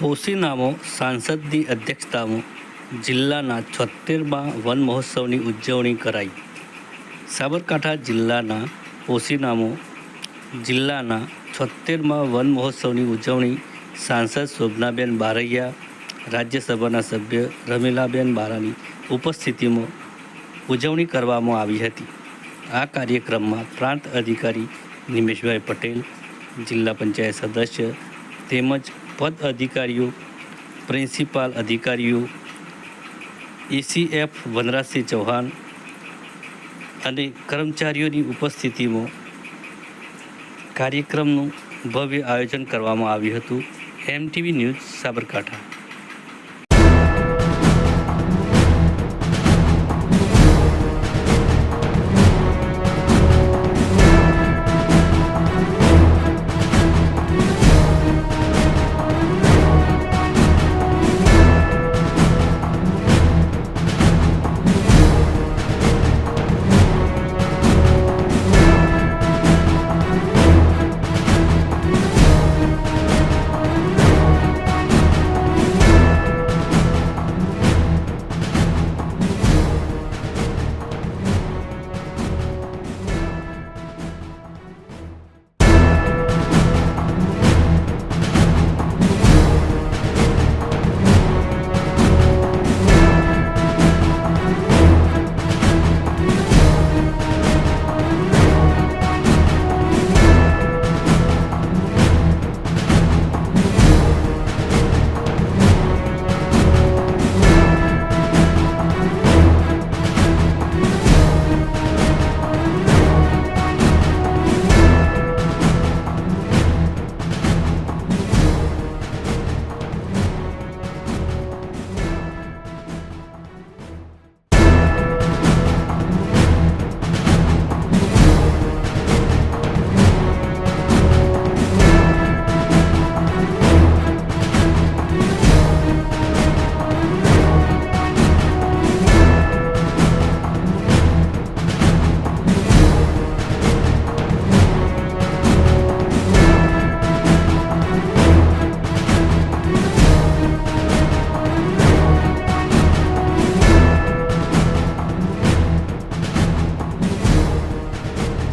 પોસીનામો સાંસદની અધ્યક્ષતામાં જિલ્લાના છોતેરમાં વન મહોત્સવની ઉજવણી કરાઈ. સાબરકાંઠા જિલ્લાના પોસીનામો જિલ્લાના છોતેરમાં વન મહોત્સવની ઉજવણી સાંસદ શોભનાબેન બારૈયા, રાજ્યસભાના સભ્ય રમીલાબેન બારાની ઉપસ્થિતિમાં ઉજવણી કરવામાં આવી હતી. આ કાર્યક્રમમાં પ્રાંત અધિકારી નિમેશભાઈ પટેલ, જિલ્લા પંચાયત સદસ્ય તેમજ પદ અધિકારીઓ, પ્રિન્સિપાલ અધિકારીઓ એસીએફ વનરાજસિંહ ચૌહાણ અને કર્મચારીઓની ઉપસ્થિતિમાં કાર્યક્રમનું ભવ્ય આયોજન કરવામાં આવ્યું હતું. MTV news Sabarkantha.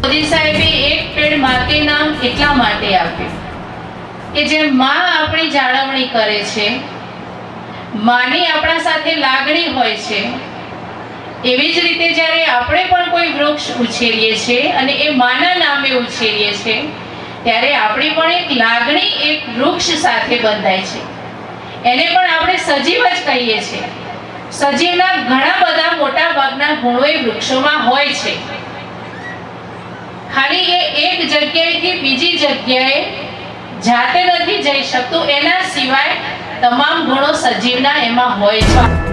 મોદી સાહેબે એક પેડમાં નામ એટલા માટે આપ્યું કે જે માં આપણી જાળવણી કરે છે, માની આપણા સાથે લાગણી હોય છે, એવી જ રીતે જ્યારે આપણે પણ કોઈ વૃક્ષ ઉછેરીએ છીએ અને એ માના નામે ઉછેરીએ છીએ, ત્યારે આપણી પણ એક લાગણી એક વૃક્ષ સાથે બંધાય છે. એને પણ આપણે સજીવ જ કહીએ છીએ. સજીવના ઘણા બધા મોટા ભાગના ગુણો એ વૃક્ષોમાં હોય છે. ખાલી એ એક જગ્યાએથી બીજી જગ્યાએ જાતે નથી જઈ શકતું. એના સિવાય તમામ ગુણો સજીવના એમાં હોય છે.